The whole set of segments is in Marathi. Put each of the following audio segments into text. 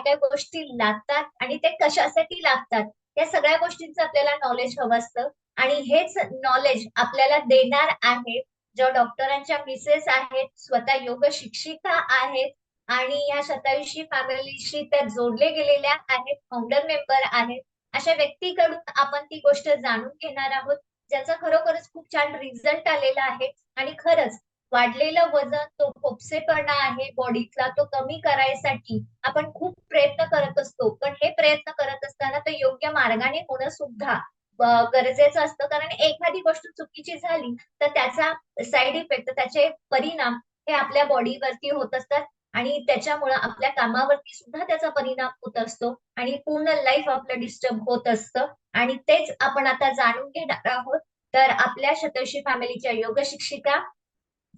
काय गोष्टी लागतात आणि ते कशासाठी लागतात? या सगळ्या गोष्टींचं आपल्याला नॉलेज हवं असतं. आणि हेच नॉलेज आपल्याला देणार आहेत ज्या डॉक्टरांच्या मिसेस आहेत स्वतः योग शिक्षिका आहेत आणि या शतायुषी फॅमिलीशी त्या जोडले गेलेल्या आहेत फाउंडर मेंबर आहेत. अशा व्यक्तीकडून आपण ती गोष्ट जाणून घेणार आहोत. ज्याचा खरोखरच खूप छान रिझल्ट आलेला आहे. आणि खरंच वाढलेलं वजन तो खोपसेपणा आहे बॉडीतला तो कमी करायसाठी आपण खूप प्रयत्न करत असतो. पण हे प्रयत्न करत असताना तर योग्य मार्गाने होणं सुद्धा गरजेचं असतं. कारण एखादी गोष्ट चुकीची झाली तर त्याचा साईड इफेक्ट त्याचे परिणाम हे आपल्या बॉडीवरती होत असतात. आणि त्याच्यामुळं आपल्या कामावरती सुद्धा त्याचा परिणाम होत असतो. आणि पूर्ण लाईफ आपलं डिस्टर्ब होत असतं. आणि तेच आपण आता जाणून घेणार आहोत. तर आपल्या शतशी फॅमिलीच्या योग शिक्षिका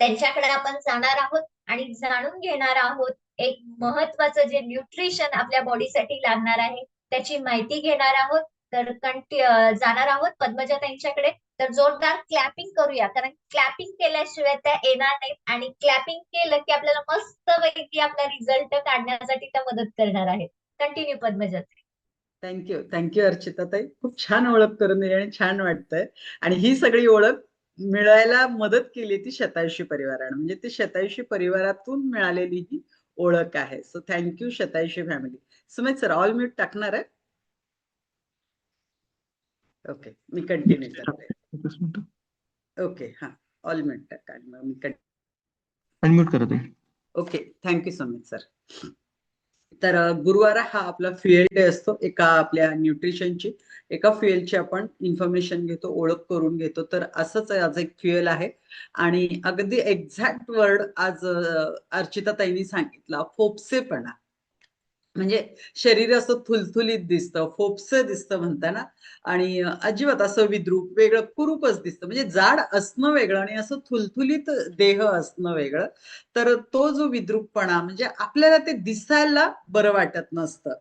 त्यांच्याकडे आपण जाणार आहोत आणि जाणून घेणार आहोत एक महत्वाचं जे न्यूट्रिशन आपल्या बॉडीसाठी लागणार आहे त्याची माहिती घेणार आहोत. तर जाणार आहोत पद्मजा त्यांच्याकडे तर जोरदार क्लॅपिंग करूया. कारण क्लॅपिंग केल्याशिवाय त्या येणार नाहीत आणि क्लॅपिंग केलं की आपल्याला मस्त पैकी आपला रिझल्ट काढण्यासाठी त्या मदत करणार आहेत. Continue Padmaja thank you thank you Archita ताई. खूप छान ओळख करून दिली आणि छान वाटतंय. आणि ही सगळी ओळख मिळायला मदत केली ती शतायुषी परिवारानं. म्हणजे ती शतायुषी परिवारातून मिळालेली ही ओळख आहे. So thank you Shatayushi family Sumit sir all mute टाकणार आहे? ओके मी कंटिन्यू करते. ओके हा ऑल म्यूट टाका. आणि मग मी कंटिन्यू अनम्यूट करत आहे okay thank you so much sir तर गुरुवार हा आपला फ्युएल डे असतो. एका आपल्या न्यूट्रिशनची एका फ्युएलची आपण इन्फॉर्मेशन घेतो ओळख करून घेतो. तर असंच आज एक फ्युएल आहे. आणि अगदी एक्झॅक्ट वर्ड आज अर्चिता ताईंनी सांगितला. फोपसेपणा. म्हणजे शरीर असं थुलथुलीत दिसतं फोपसं दिसतं म्हणताना आणि अजिबात असं विद्रूप वेगळं कुरूपच दिसतं. म्हणजे जाड असणं वेगळं आणि असं थुलथुलीत देह असणं वेगळं. तर तो जो विद्रूपपणा म्हणजे आपल्याला ते दिसायला बरं वाटत नसतं.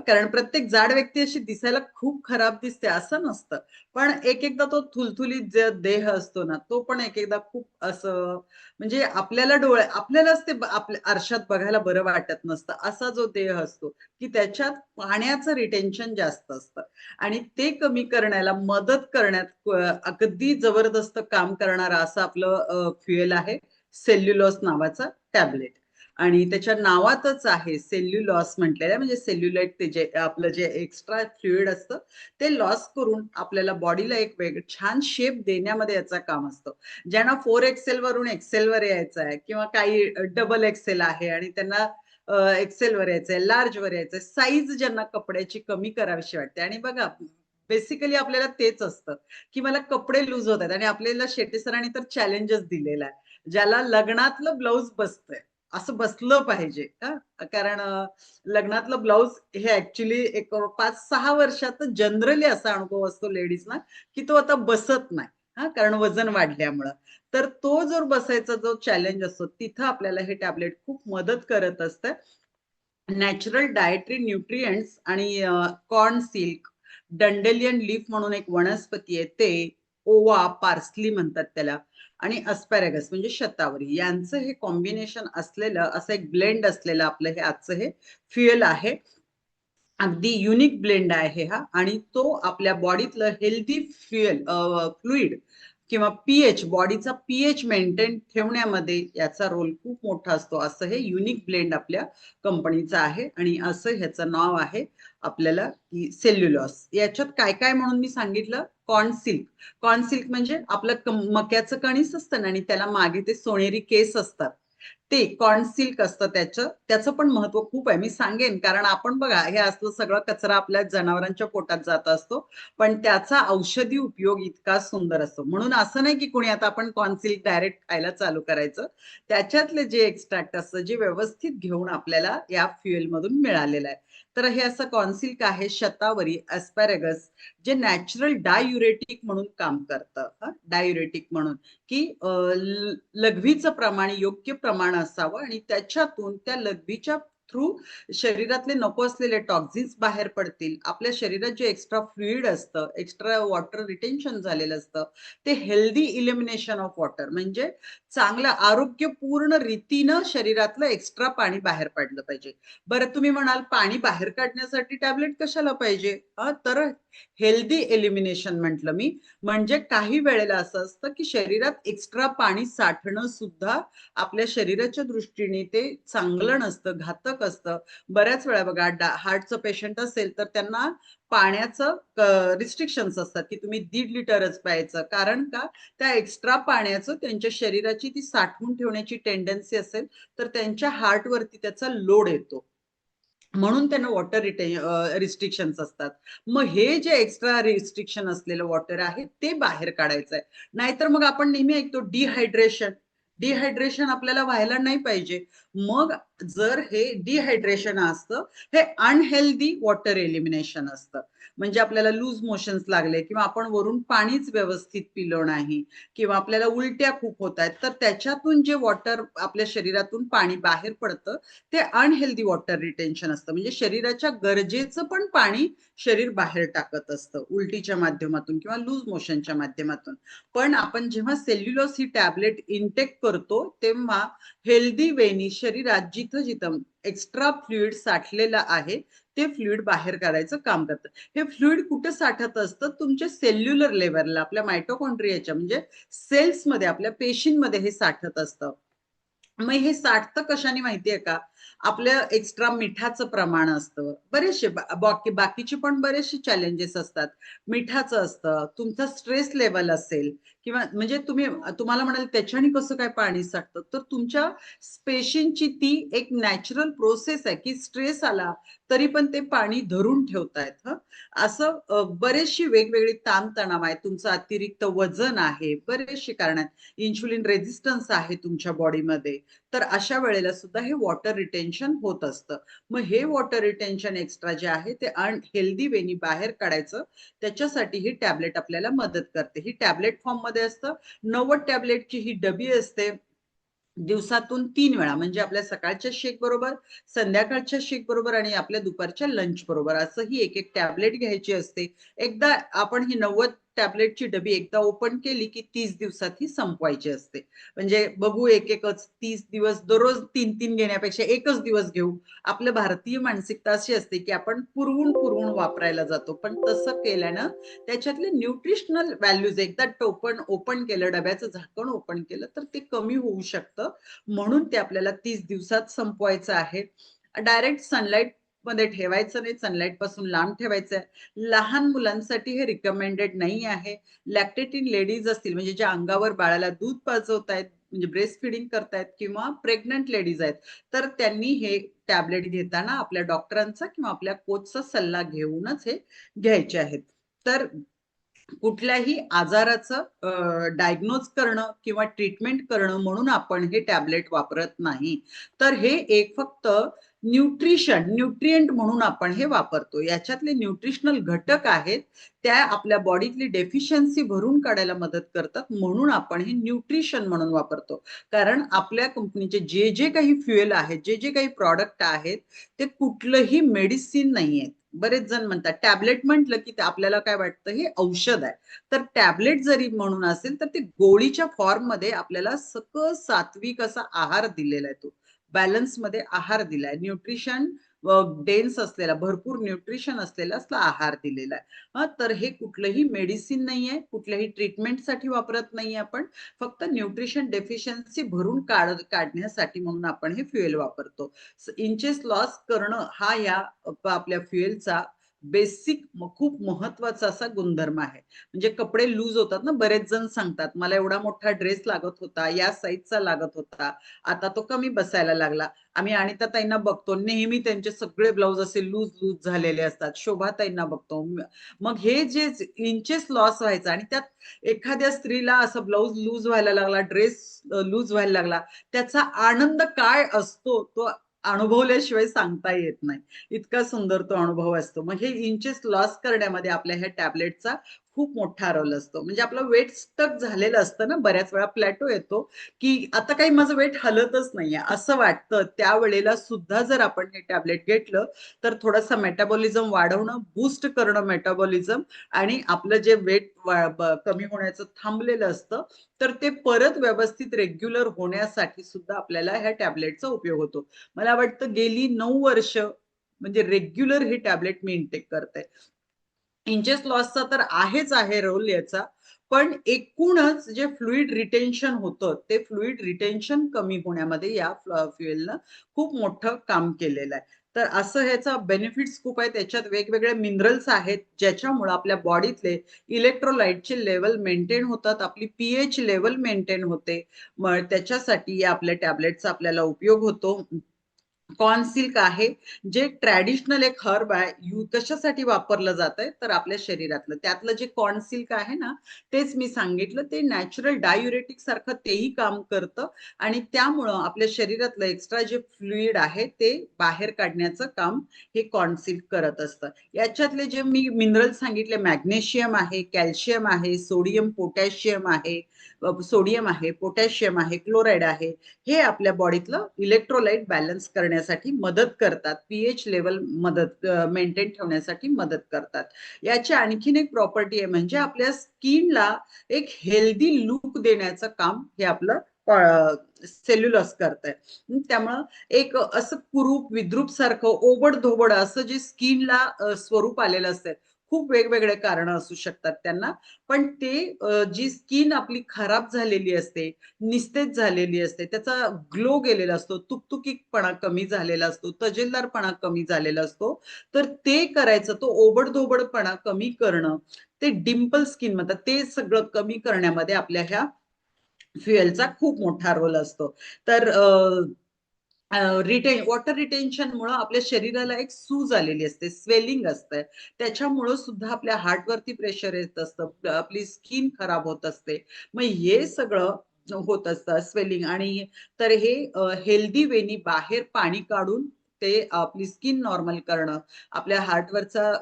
कारण प्रत्येक जाड व्यक्ती अशी दिसायला खूप खराब दिसते असं नसतं. पण एक एकदा तो थुलथुलीत जे देह असतो ना तो पण एक एकदा खूप असं म्हणजे आपल्याला डोळे आपल्यालाच ते आपल्या आरशात बघायला बरं वाटत नसतं. असा जो देह असतो की त्याच्यात पाण्याचं रिटेन्शन जास्त असतं. आणि ते कमी करण्याला मदत करण्यात अगदी जबरदस्त काम करणारं असं आपलं फ्युएल आहे सेल्युलॉस नावाचा टॅबलेट आणि त्याच्या नावातच आहे सेल्युलॉस म्हटलेलं म्हणजे सेल्युलाइट ते जे आपलं जे एक्स्ट्रा फ्लुइड असतं ते लॉस करून आपल्याला बॉडीला एक वेग छान शेप देण्यामध्ये याचं काम असतं. ज्यांना फोर एक्सेल वरून एक्सेल वर यायचं आहे किंवा काही डबल एक्सेल आहे आणि त्यांना एक्सेल वर यायचंय लार्ज वर यायचंय साईज ज्यांना कपड्याची कमी करावीशी वाटते. आणि बघा बेसिकली आपल्याला तेच असतं की मला कपडे लूज होत आहेत आणि आपल्याला शेट्टी सरांनी तर चॅलेंजच दिलेला आहे. ज्याला लग्नातलं ब्लाऊज बसतंय. असं बसलं पाहिजे कारण लग्नातलं ब्लाऊज हे ऍक्च्युली एक पाच सहा वर्षात जनरली असा अनुभव असतो लेडीजना की तो आता बसत नाही हा कारण वजन वाढल्यामुळं. तर तो जर बसायचा जो चॅलेंज असतो तिथं आपल्याला हे टॅबलेट खूप मदत करत असतं. नॅचरल डायटरी न्यूट्रियंट्स आणि कॉर्न सिल्क डंडेलियन लीफ म्हणून एक वनस्पती आहे ते ओवा पार्सली म्हणतात त्याला. आणि अस्पॅरेगस म्हणजे शतावरी. यांचं हे कॉम्बिनेशन असलेलं असं एक ब्लेंड असलेलं आपलं हे आजचं हे फ्युएल आहे. अगदी युनिक ब्लेंड आहे हा. आणि तो आपल्या बॉडीतलं हेल्दी फ्युएल फ्लुईड किंवा पीएच बॉडीचा पीएच मेंटेन ठेवण्यामध्ये याचा रोल खूप मोठा असतो. असं हे युनिक ब्लेंड आपल्या कंपनीचं आहे आणि असं ह्याचं नाव आहे आपल्याला की सेल्युलॉस. याच्यात काय काय म्हणून मी सांगितलं? Corn silk. कॉर्न सिल्क म्हणजे आपलं मक्याचं कणीस असतं ना आणि त्याला मागे ते सोनेरी केस असतात. ते कॉर्न सिल्क असतं त्याचं. त्याचं पण महत्त्व खूप आहे. मी सांगेन कारण आपण बघा हे असलं सगळं कचरा आपल्या जनावरांच्या पोटात जात असतो पण त्याचा औषधी उपयोग इतका सुंदर असतो. म्हणून असं नाही की कोणी आता आपण कॉर्न सिल्क डायरेक्ट खायला चालू करायचं. त्याच्यातले जे एक्स्ट्रॅक्ट असतं जे व्यवस्थित घेऊन आपल्याला या फ्युएल मधून मिळालेलं आहे. तर हे असं कॉन्सिल्क आहे? शतावरी ॲस्पॅरेगस जे नॅचरल डायुरेटिक म्हणून काम करतं. डायुरेटिक म्हणून. की लघवीचं प्रमाण योग्य प्रमाण असावं आणि त्याच्यातून त्या लघवीच्या थ्रू शरीरातले नको असलेले टॉक्झिन्स बाहेर पडतील. आपल्या शरीरात जे एक्स्ट्रा फ्लुईड असतं एक्स्ट्रा वॉटर रिटेन्शन झालेलं असतं ते हेल्दी इलिमिनेशन ऑफ वॉटर म्हणजे चांगलं आरोग्यपूर्ण रीतीनं शरीरातलं एक्स्ट्रा पाणी बाहेर पडलं पाहिजे. बरं तुम्ही म्हणाल पाणी बाहेर काढण्यासाठी टॅबलेट कशाला पाहिजे? तर हेल्दी एलिमिनेशन म्हटलं मी. म्हणजे काही वेळेला असं असतं की शरीरात एक्स्ट्रा पाणी साठणं सुद्धा आपल्या शरीराच्या दृष्टीने ते चांगलं नसतं घातक असतं. बऱ्याच वेळा बघा हार्टचं पेशंट असेल तर त्यांना पाण्याचं रिस्ट्रिक्शन्स असतात की तुम्ही दीड लिटरच प्यायचं. कारण का? त्या एक्स्ट्रा पाण्याचं त्यांच्या शरीराची ती साठवून ठेवण्याची टेंडन्सी असेल तर त्यांच्या हार्टवरती त्याचा लोड येतो. म्हणून त्यांना वॉटर रिटे रिस्ट्रिक्शन्स असतात. मग हे जे एक्स्ट्रा रिस्ट्रिक्शन असलेलं वॉटर आहे ते बाहेर काढायचं आहे नाहीतर मग आपण नेहमी ऐकतो डिहायड्रेशन डिहायड्रेशन आपल्याला व्हायला नाही पाहिजे. मग जर हे डिहायड्रेशन असतं हे अनहेल्दी वॉटर एलिमिनेशन असतं. म्हणजे आपल्याला लूज मोशन्स लागले किंवा आपण वरून पाणीच व्यवस्थित पिलं नाही किंवा आपल्याला उलट्या खूप होत आहेत तर त्याच्यातून जे वॉटर आपल्या शरीरातून पाणी बाहेर पडतं ते अनहेल्दी वॉटर रिटेन्शन असतं. म्हणजे शरीराच्या गरजेचं पण पाणी शरीर बाहेर टाकत असतं उलटीच्या माध्यमातून किंवा लूज मोशनच्या माध्यमातून. पण आपण जेव्हा सेल्युलोस ही टॅबलेट इनटेक करतो तेव्हा हेल्दी वेनी शरीरात जिथं जिथं एक्स्ट्रा फ्लुइड साठलेला आहे ते फ्लुइड बाहेर काढायचं काम करतं. हे फ्लुइड कुठं साठत असतं? तुमच्या सेल्युलर लेवलला आपल्या मायटोकॉन्ड्रियाच्या म्हणजे सेल्समध्ये आपल्या पेशींमध्ये हे साठत असतं. मग हे साठतं कशाने माहितीये का? आपल्या एक्स्ट्रा मिठाचं प्रमाण असतं. बरेचसे बाकी बाकीचे पण बरेचसे चॅलेंजेस असतात. मिठाचं असतं तुमचा स्ट्रेस लेवल असेल किंवा म्हणजे तुम्ही तुम्हाला म्हणाल त्याच्याने कसं काय पाणी साठतं? तर तुमच्या स्पेशिंगची ती एक नॅचरल प्रोसेस आहे की स्ट्रेस आला तरी पण ते पाणी धरून ठेवतायत हं. असं बरेचशी वेगवेगळी ताणतणाव आहे. तुमचं अतिरिक्त वजन आहे बरेचशी कारण आहेत. इन्शुलिन रेझिस्टन्स आहे तुमच्या बॉडीमध्ये तर अशा वेळेला सुद्धा हे वॉटर रिटेन्शन होत असतं. मग हे वॉटर रिटेन्शन एक्स्ट्रा जे आहे ते अनहेल्दी वेनी बाहेर काढायचं. त्याच्यासाठी ही टॅबलेट आपल्याला मदत करते. ही टॅबलेट फॉर्ममध्ये असतं. नव्वद टॅबलेटची ही डबी असते. दिवसातून तीन वेळा म्हणजे आपल्या सकाळच्या शेक बरोबर संध्याकाळच्या शेक बरोबर आणि आपल्या दुपारच्या लंच बरोबर. असं ही एक एक टॅबलेट घ्यायची असते. एकदा आपण ही नव्वद टॅबलेटची डबी एकदा ओपन केली की तीस दिवसात ही संपवायची असते. म्हणजे बघू एक एकच तीस दिवस दररोज तीन तीन घेण्यापेक्षा एकच दिवस घेऊ. आपलं भारतीय मानसिकता अशी असते की आपण पुरवून पुरवून वापरायला जातो. पण तसं केल्यानं त्याच्यातले न्यूट्रिशनल व्हॅल्यूज एकदा टोपण ओपन केलं डब्याचं झाकण ओपन केलं तर ते कमी होऊ शकतं. म्हणून ते आपल्याला तीस दिवसात संपवायचं आहे. डायरेक्ट सनलाईट मध्ये ठेवायचं नाही सनलाईटपासून लांब ठेवायचं आहे लहान मुलांसाठी हे रिकमेंडेड नाही आहे. लॅक्टेटिन लेडीज असतील म्हणजे ज्या अंगावर बाळाला दूध पाजवतायत म्हणजे ब्रेस्ट फिडिंग करतायत किंवा प्रेग्नंट लेडीज आहेत तर त्यांनी हे टॅबलेट घेताना आपल्या डॉक्टरांचा किंवा आपल्या कोचचा सल्ला घेऊनच हे घ्यायचे आहेत. तर कुठल्याही आजाराचं डायग्नोज करणं किंवा ट्रीटमेंट करणं म्हणून आपण हे टॅबलेट वापरत नाही. तर हे एक फक्त न्यूट्रिशन न्यूट्रिएंट म्हणून आपण हे वापरतो. याच्यातले न्यूट्रिशनल घटक आहेत त्या आपल्या बॉडीतली डेफिशियन्सी भरून काढायला मदत करतात म्हणून आपण हे न्यूट्रिशन म्हणून वापरतो. कारण आपल्या कंपनीचे जे जे काही फ्युएल आहेत जे जे काही प्रॉडक्ट आहेत ते कुठलंही मेडिसिन नाही आहेत बरेच जण म्हणतात टॅबलेट म्हटलं की ते आपल्याला काय वाटतं हे औषध आहे. तर टॅबलेट जरी म्हणून असेल तर ते गोळीच्या फॉर्ममध्ये आपल्याला सकस सात्विक असा आहार दिलेला आहे तो. बॅलन्समध्ये आहार दिलाय. न्यूट्रिशन डेन्स असलेला भरपूर न्यूट्रिशन असलेला असला आहार दिलेला आहे. हा तर हे कुठलंही मेडिसिन नाहीये कुठल्याही ट्रीटमेंटसाठी वापरत नाहीये आपण. फक्त न्यूट्रिशन डेफिशियन्सी भरून काढ काढण्यासाठी म्हणून आपण हे फ्युएल वापरतो. इंचेस लॉस करणं हा या आपल्या फ्युएलचा बेसिक खूप महत्त्वाचा असा गुणधर्म आहे. म्हणजे कपडे लूज होतात ना बरेच जण सांगतात मला एवढा मोठा ड्रेस लागत होता या साईजचा लागत होता आता तो कमी बसायला लागला. आम्ही अनिता ताईंना बघतो नेहमी त्यांचे सगळे ब्लाऊज असे लूज लूज झालेले असतात. शोभा ताईंना बघतो. मग हे जे इंचेस लॉस व्हायचं आणि त्यात एखाद्या स्त्रीला असं ब्लाऊज लूज व्हायला लागला ड्रेस लूज व्हायला लागला त्याचा आनंद काय असतो तो अनुभवल्याशिवाय सांगता येत नाही. इतका सुंदर तो अनुभव असतो. मग हे इंचेस लॉस करण्यामध्ये आपल्या ह्या टॅबलेटचा खूप मोठा रोल असतो. म्हणजे आपलं वेट स्टक झालेलं असतं ना बऱ्याच वेळा प्लॅटो येतो की आता काही माझं वेट हलतच नाहीये. असं वाटतं. त्यावेळेला सुद्धा जर आपण हे टॅबलेट घेतलं तर थोडासा मेटाबॉलिझम वाढवणं बूस्ट करणं मेटाबॉलिझम आणि आपलं जे वेट कमी होण्याचं थांबलेलं असतं तर ते परत व्यवस्थित रेग्युलर होण्यासाठी सुद्धा आपल्याला ह्या टॅबलेटचा उपयोग होतो. मला वाटतं गेली नऊ वर्ष म्हणजे रेग्युलर हे टॅबलेट मी इनटेक करते. इंचेस लॉसचा तर आहेच आहे रोल याचा पण एकूणच जे फ्लुईड रिटेन्शन होतं ते फ्लुईड रिटेन्शन कमी होण्यामध्ये या फ्युएलनं खूप मोठं काम केलेलं आहे. तर असं ह्याचा बेनिफिट्स खूप आहे त्याच्यात वेगवेगळे मिनरल्स आहेत ज्याच्यामुळे आपल्या बॉडीतले इलेक्ट्रोलाइटचे लेवल मेंटेन होतात आपली पीएच लेवल मेंटेन होते. मग त्याच्यासाठी या आपल्या टॅबलेटचा आपल्याला उपयोग होतो. कॉर्न सिल्क आहे जे ट्रॅडिशनल एक हर्ब आहे यू कशासाठी वापरलं जात आहे तर आपल्या शरीरातलं. त्यातलं जे कॉर्न सिल्क आहे ना तेच मी सांगितलं ते नॅचरल डायुरेटिक सारखं तेही काम करतं आणि त्यामुळं आपल्या शरीरातलं एक्स्ट्रा जे फ्लुइड आहे ते बाहेर काढण्याचं काम हे कॉर्न सिल्क करत असतं. याच्यातले जे मी मिनरल सांगितले मॅग्नेशियम आहे कॅल्शियम आहे सोडियम पोटॅशियम आहे सोडियम आहे पोटॅशियम आहे क्लोराईड आहे हे आपल्या बॉडीतलं इलेक्ट्रोलाइट बॅलन्स करण्यासाठी मदत करतात. पीएच लेवल मदत मेंटेन ठेवण्यासाठी मदत करतात. याची आणखीन एक प्रॉपर्टी आहे म्हणजे आपल्या स्किनला एक हेल्दी लुक देण्याचं काम हे आपलं सेल्युलस करत आहे त्यामुळं एक असं कुरूप विद्रूप सारखं ओबड धोबड असं जे स्किनला स्वरूप आलेलं असतं खूप वेगवेगळे कारण असू शकतात त्यांना. पण ते जी स्किन आपली खराब झालेली असते निस्तेज झालेली असते त्याचा ग्लो गेलेला असतो तुकतुकीपणा कमी झालेला असतो तजेलदारपणा कमी झालेला असतो तर ते करायचं तो ओबडधोबडपणा कमी करणं ते डिम्पल स्किन म्हणतात ते सगळं कमी करण्यामध्ये आपल्या ह्या फ्युएलचा खूप मोठा रोल असतो. तर रिटेन वॉटर रिटेन्शन मुळे आपल्या शरीराला एक सूज आलेली असते स्वेलिंग असतं. त्याच्यामुळं सुद्धा आपल्या हार्टवरती प्रेशर येत असतं आपली स्किन खराब होत असते. मग हे सगळं होत असतं स्वेलिंग आणि तर हे हेल्दी वेनी बाहेर पाणी काढून ते आपली स्किन नॉर्मल करणं आपल्या हार्टवरचा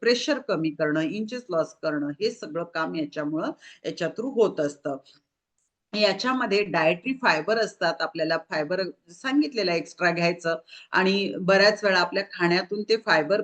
प्रेशर कमी करणं इंचेस लॉस करणं हे सगळं काम याच्यामुळं याच्या थ्रू होत असतं. याच्यामध्ये डायटरी फायबर असतात आपल्याला. फायबर सांगितलेलं एक्स्ट्रा घ्यायचं. आणि बऱ्याच वेळा आपल्या खाण्यातून ते फायबर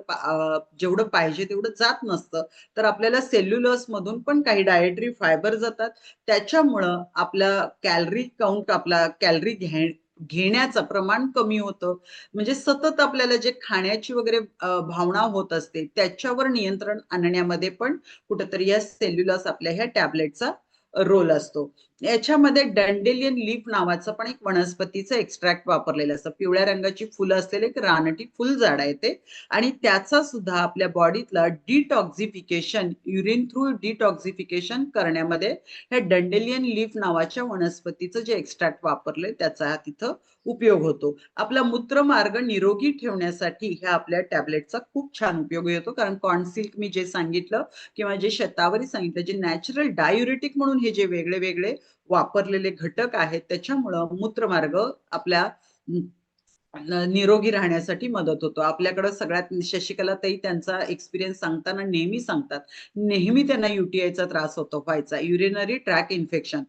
जेवढं पाहिजे तेवढं जात नसतं. तर आपल्याला सेल्युलस मधून पण काही डायटरी फायबर जातात. त्याच्यामुळं आपला कॅलरी काउंट आपला कॅलरी घ्या घेण्याचं प्रमाण कमी होतं. म्हणजे सतत आपल्याला जे खाण्याची वगैरे भावना होत असते त्याच्यावर नियंत्रण आणण्यामध्ये पण कुठंतरी या सेल्युलस आपल्या ह्या टॅबलेटचा रोल असतो. याच्यामध्ये डंडेलियन लीफ नावाचं पण एक वनस्पतीचं एक्स्ट्रॅक्ट वापरलेलं असतं. पिवळ्या रंगाची फुलं असलेले एक रानटी फुल झाड आहे ते. आणि त्याचा सुद्धा आपल्या बॉडीतला डिटॉक्झिफिकेशन युरिन थ्रू डिटॉक्झिफिकेशन करण्यामध्ये ह्या डंडेलियन लीफ नावाच्या वनस्पतीचं जे एक्स्ट्रॅक्ट वापरले त्याचा तिथं उपयोग होतो. आपला मूत्रमार्ग निरोगी ठेवण्यासाठी ह्या आपल्या टॅबलेटचा खूप छान उपयोग होतो. कारण कॉर्नसिल्क मी जे सांगितलं किंवा जे शतावरी सांगितलं जे नॅचरल डायुरेटिक म्हणून हे जे वेगळे वेगळे वापरलेले घटक आहेत त्याच्यामुळं मूत्रमार्ग आपल्या निरोगी राहण्यासाठी मदत होतो. आपल्याकडं सगळ्यात शशिकला ताई त्यांचा एक्सपिरियन्स सांगताना नेहमी सांगतात. नेहमी त्यांना युटीआयचा त्रास होतो व्हायचा. Urinary track infection